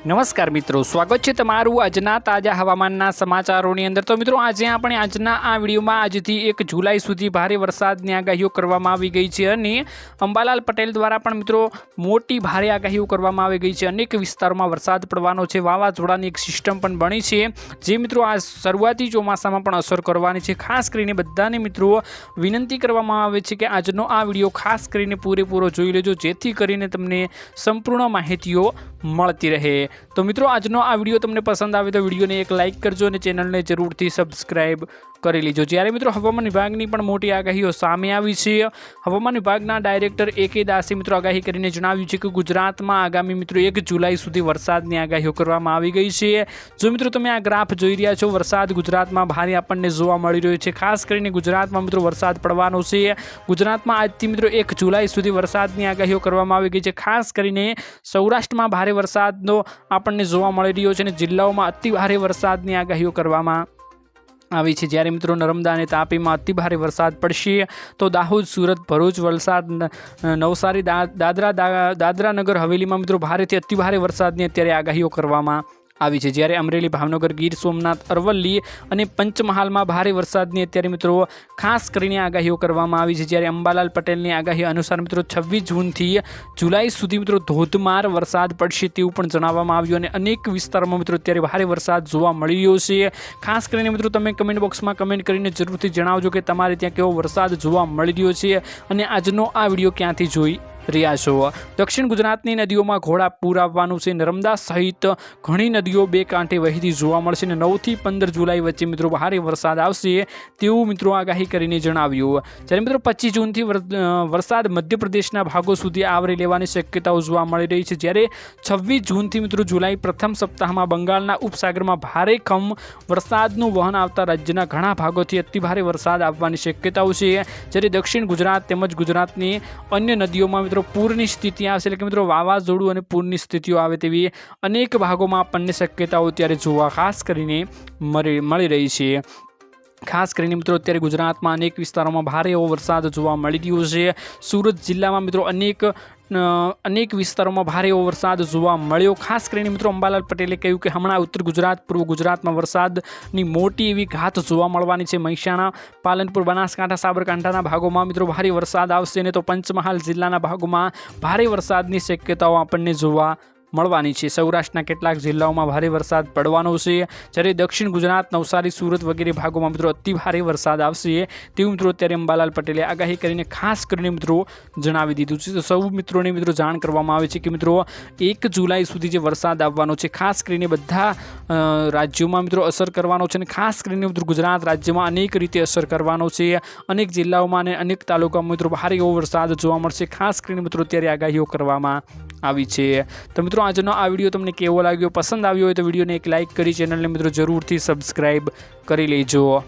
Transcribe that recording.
નમસ્કાર મિત્રો, સ્વાગત છે તમારું આજના તાજા હવામાનના સમાચારોની અંદર. તો મિત્રો, આજે આપણે આજના આ વિડીયોમાં આજથી એક જુલાઈ સુધી ભારે વરસાદની આગાહીઓ કરવામાં આવી ગઈ છે અને અંબાલાલ પટેલ દ્વારા પણ મિત્રો મોટી ભારે આગાહીઓ કરવામાં આવી ગઈ છે. અનેક વિસ્તારોમાં વરસાદ પડવાનો છે, વાવાઝોડાની એક સિસ્ટમ પણ બની છે, જે મિત્રો આ શરૂઆતી ચોમાસામાં પણ અસર કરવાની છે. ખાસ કરીને બધાને મિત્રો વિનંતી કરવામાં આવે છે કે આજનો આ વીડિયો ખાસ કરીને પૂરેપૂરો જોઈ લેજો, જેથી કરીને તમને સંપૂર્ણ માહિતીઓ મળતી રહે. તો મિત્રો, આજનો આ વીડિયો તમને પસંદ આવે તો વિડીયોને એક લાઇક કરજો અને ચેનલને જરૂરથી સબસ્ક્રાઈબ કરી લેજો. જ્યારે મિત્રો, હવામાન વિભાગની પણ મોટી આગાહીઓ સામે આવી છે. હવામાન વિભાગના ડાયરેક્ટર એ કે દાસે મિત્રો આગાહી કરીને જણાવ્યું છે કે ગુજરાતમાં આગામી મિત્રો એક જુલાઈ સુધી વરસાદની આગાહીઓ કરવામાં આવી ગઈ છે. જો મિત્રો, તમે આ ગ્રાફ જોઈ રહ્યા છો, વરસાદ ગુજરાતમાં ભારે આપણને જોવા મળી રહ્યો છે. ખાસ કરીને ગુજરાતમાં મિત્રો વરસાદ પડવાનો છે. ગુજરાતમાં આજથી મિત્રો એક જુલાઈ સુધી વરસાદની આગાહીઓ કરવામાં આવી ગઈ છે. ખાસ કરીને સૌરાષ્ટ્રમાં ભારે વરસાદનો આપણને જોવા મળી રહ્યો છે અને જિલ્લાઓમાં અતિ ભારે વરસાદની આગાહીઓ કરવામાં આવી છે. જ્યારે મિત્રો નર્મદા અને તાપીમાં અતિ ભારે વરસાદ પડશે, તો દાહોદ, સુરત, ભરૂચ, વલસાડ નવસારી દાદરા દાદરા નગર, હવેલીમાં મિત્રો ભારેથી અતિ ભારે વરસાદની અત્યારે આગાહીઓ કરવામાં આવી છે. જ્યારે અમરેલી, ભાવનગર, ગીર, સોમનાથ, અરવલ્લી અને પંચમહાલમાં ભારે વરસાદની અત્યારે મિત્રો ખાસ કરીને આગાહીઓ કરવામાં આવી છે. જ્યારે અંબાલાલ પટેલની આગાહી અનુસાર મિત્રો છવ્વીસ જૂનથી જુલાઈ સુધી મિત્રો ધોધમાર વરસાદ પડશે તેવું પણ જણાવવામાં આવ્યું અને અનેક વિસ્તારોમાં મિત્રો અત્યારે ભારે વરસાદ જોવા મળી રહ્યો છે. ખાસ કરીને મિત્રો તમે કમેન્ટ બોક્સમાં કમેન્ટ કરીને જરૂરથી જણાવજો કે તમારે ત્યાં કેવો વરસાદ જોવા મળી રહ્યો છે અને આજનો આ વીડિયો ક્યાંથી જોઈ રહ્યા છો. દક્ષિણ ગુજરાતની નદીઓમાં ઘોડા પૂર આવવાનું છે. નર્મદા સહિત ઘણી નદીઓ બે કાંઠે વહેતી જોવા મળશે અને નવથી પંદર જુલાઈ વચ્ચે મિત્રો ભારે વરસાદ આવશે તેવું મિત્રો આગાહી કરીને જણાવ્યું. જ્યારે મિત્રો પચીસ જૂનથી વરસાદ મધ્યપ્રદેશના ભાગો સુધી આવરી લેવાની શક્યતાઓ જોવા મળી રહી છે. જ્યારે છવ્વીસ જૂનથી મિત્રો જુલાઈ પ્રથમ સપ્તાહમાં બંગાળના ઉપસાગરમાં ભારે કમ વરસાદનું વહન આવતા રાજ્યના ઘણા ભાગોથી અતિભારે વરસાદ આવવાની શક્યતાઓ છે. જ્યારે દક્ષિણ ગુજરાત તેમજ ગુજરાતની અન્ય નદીઓમાં મિત્રો પૂરની સ્થિતિ આવશે એટલે કે મિત્રો, વાવાઝોડું અને પૂરની સ્થિતિઓ આવે તેવી અનેક ભાગોમાં આપણને શક્યતાઓ ત્યારે જોવા ખાસ કરીને મળી રહી છે. ખાસ કરીને મિત્રો અત્યારે ગુજરાતમાં અનેક વિસ્તારોમાં ભારે એવો વરસાદ જોવા મળી રહ્યો છે. સુરત જિલ્લામાં મિત્રો અનેક અનેક વિસ્તારોમાં ભારે એવો વરસાદ જોવા મળ્યો. ખાસ કરીને મિત્રો અંબાલાલ પટેલે કહ્યું કે હમણાં ઉત્તર ગુજરાત, પૂર્વ ગુજરાતમાં વરસાદની મોટી એવી ઘાત જોવા મળવાની છે. મહેસાણા, પાલનપુર, બનાસકાંઠા, સાબરકાંઠાના ભાગોમાં મિત્રો ભારે વરસાદ આવશે ને તો પંચમહાલ જિલ્લાના ભાગોમાં ભારે વરસાદની શક્યતાઓ આપણને જોવા મળવાની છે. સૌરાષ્ટ્રના કેટલાક જિલ્લાઓમાં ભારે વરસાદ પડવાનો છે. જ્યારે દક્ષિણ ગુજરાત, નવસારી, સુરત વગેરે ભાગોમાં મિત્રો અતિ ભારે વરસાદ આવશે. તેવું મિત્રો અત્યારે અંબાલાલ પટેલે આગાહી કરીને ખાસ કરીને મિત્રો જણાવી દીધું છે. તો સૌ મિત્રોને મિત્રો જાણ કરવામાં આવે છે કે મિત્રો એક જુલાઈ સુધી જે વરસાદ આવવાનો છે, ખાસ કરીને બધા રાજ્યોમાં મિત્રો અસર કરવાનો છે અને ખાસ કરીને મિત્રો ગુજરાત રાજ્યમાં અનેક રીતે અસર કરવાનો છે. અનેક જિલ્લાઓમાં અને અનેક તાલુકામાં મિત્રો ભારે એવો વરસાદ જોવા મળશે. ખાસ કરીને મિત્રો અત્યારે આગાહીઓ કરવામાં આવી છે. તો મિત્રો, આજનો આ વીડિયો તમને કેવો લાગ્યો? પસંદ આવ્યો હોય તો વિડીયોને એક લાઇક કરી ચેનલને મિત્રો જરૂરથી સબસ્ક્રાઈબ કરી લેજો.